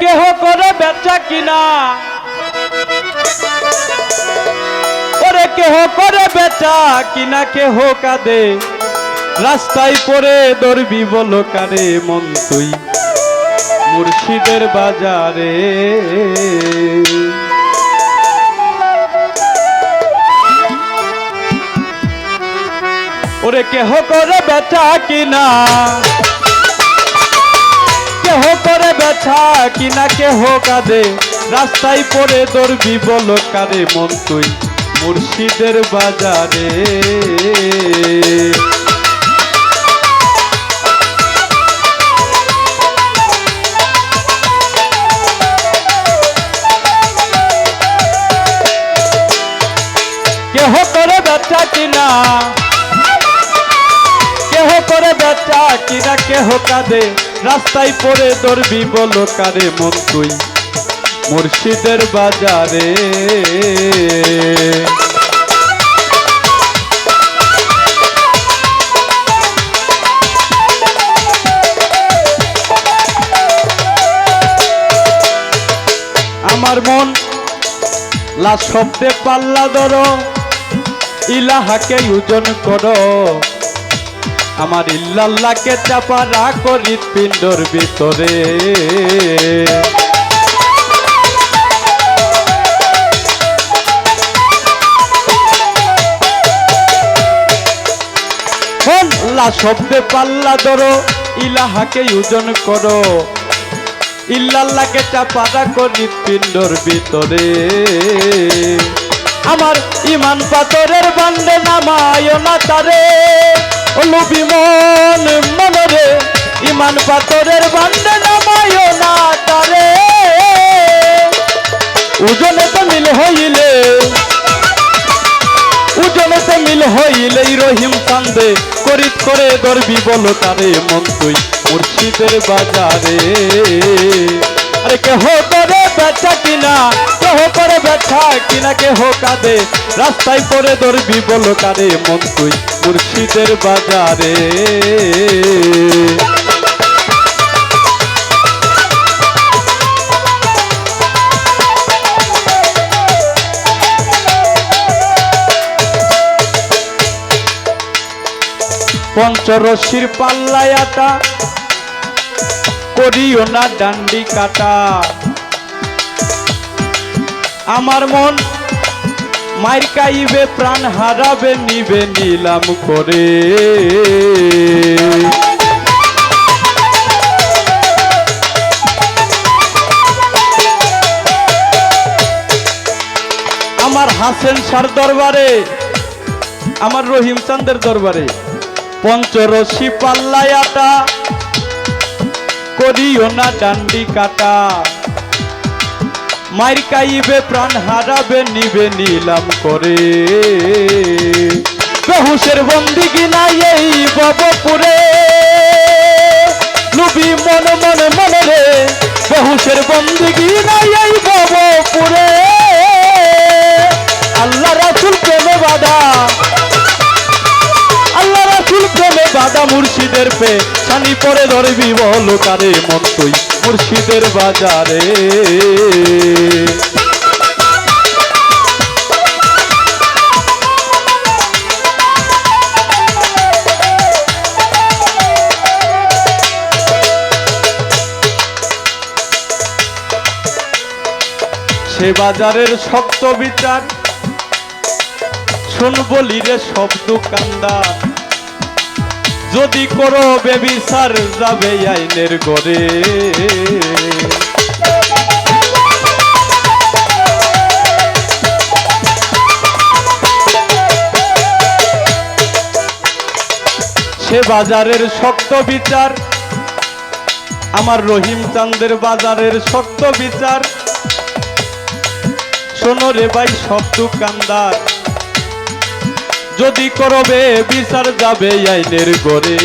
কেহ করে বেচা কিনা? ওরে কেহ করে বেচা কিনা, কেহ কাঁদে? রাস্তায় পরে দরবি বল কারে মন তুই? মুর্শিদের বাজারে। ওরে কেহ করে বেচা কিনা? কেহ করে বেচা কিনা কেহ কাঁদে। রাস্তায় পড়ে দরবি বল কারে মন তুই, মুর্শিদের বাজারে। কেহ করে বেচা কিনা কেহ করে বেচা কিনা কেহ কাঁদে। রাস্তায় পরে দরবি বল কারে মন তুই? মুর্শিদের বাজারে। আমার মন লাশ শব্দে পাল্লা ধরো, ইলাহাকে ওজন করো। আমার ইল্লাল্লাহকে চাপা রাখো হৃৎপিণ্ডর ভিতরে। শব্দে পাল্লা ধরো, ইলাহাকে ইউজন করো। ইল্লাল্লাহকে চাপা রাখো হৃৎপিণ্ডর ভিতরে। আমার ইমান পাথরের বান্ডে নামায় না তারে। মন মনরে, ইমান পাথরের বান্ডে নামায় না তারে। ওজনে তো মিল হইলে ওজনে তো মিল হইলে রহিম চান্দে, করিত করে দরবি বলো তারে মন তুই মুর্শিদের বাজারে। আরে কেহ করে বেচা কিনা, কেহ করে বেচা কিনা, কেহ কাঁদে। রাস্তায় পরে দরবি বলো কারে মন তুই, মুর্শিদের বাজারে। পঞ্চরশির পাল্লায়াটা করিও না ডান্ডি কাটা। আমার মন মাইর কাইবে, প্রাণ হারাবে, নিবে নিলাম করে। আমার হাসেন সার দরবারে, আমার রহিম চান্দের দরবারে, পঞ্চরশি পাল্লায়াটা করিও না ডান্ডি কাটা। মাইর কাইবে প্রাণ হারাবে, নিবে নিলাম করে। বেহুশের বন্দি কিনা এই ববপুরে। লুবি মন মন, মনে রে, বেহুশের বন্দি কিনা এই ববপুরে। আল্লাহ রাসুল প্রেমে বাধা। আল্লাহ রাসুল প্রেমে বাধা মুর্শিদের পে। সানি পরে ধরবি বল কারে মন তুই, মুর্শিদের বাজারে। সে বাজারের শক্ত বিচার শুন বলি রে সব দোকানদার। যদি করো বেবিসার যাবে আইনের গড়ে। সে বাজারের শক্ত বিচার, আমার রহিম চান্দের বাজারের শক্ত বিচার। শোনো রে ভাই, সব দোকানদার যদি করবে, বিচার যাবে আইনের গড়ে।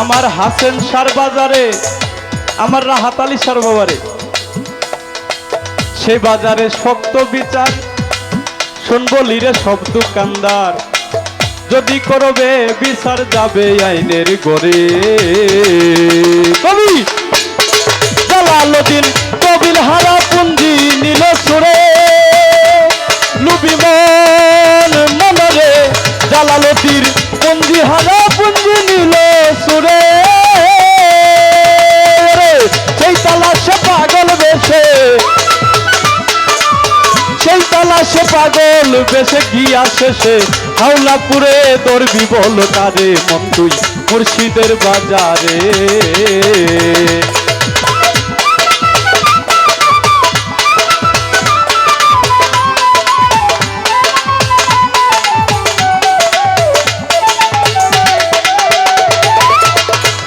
আমার হাসেন সার বাজারে, আমার রাহাত আলী সার বাবারে, সে বাজারে শক্ত বিচার শোন বলি রে সব দোকানদার যদি করবে বিচার যাবে আইনের গড়ে। কবি জালালুদ্দিন কবিল হারা পুঞ্জি নীল সুরে। তালাশে পাগল, বেশে গিয়া শেষে হাওলাপুরে দরবি বল তারে মন তুই মুর্শিদের বাজারে।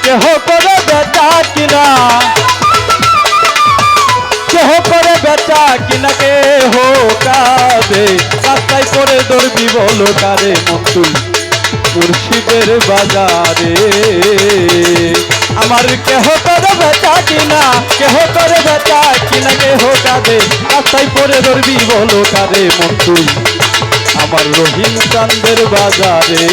কেহ করে বেচা কিনা? কেহ করে বেচা কিনা কে হো কাদে রাস্তায় করে দরবি বলো কারে মন্তুল মুর্শিদের বাজারে। আমার কেহ করে বেচা কিনা, কেহ করে বেচা কিনা কেহ কাদে রাস্তায় করে দরবি বলো কারে মন্তুল আমার রহিম চান্দের বাজারে।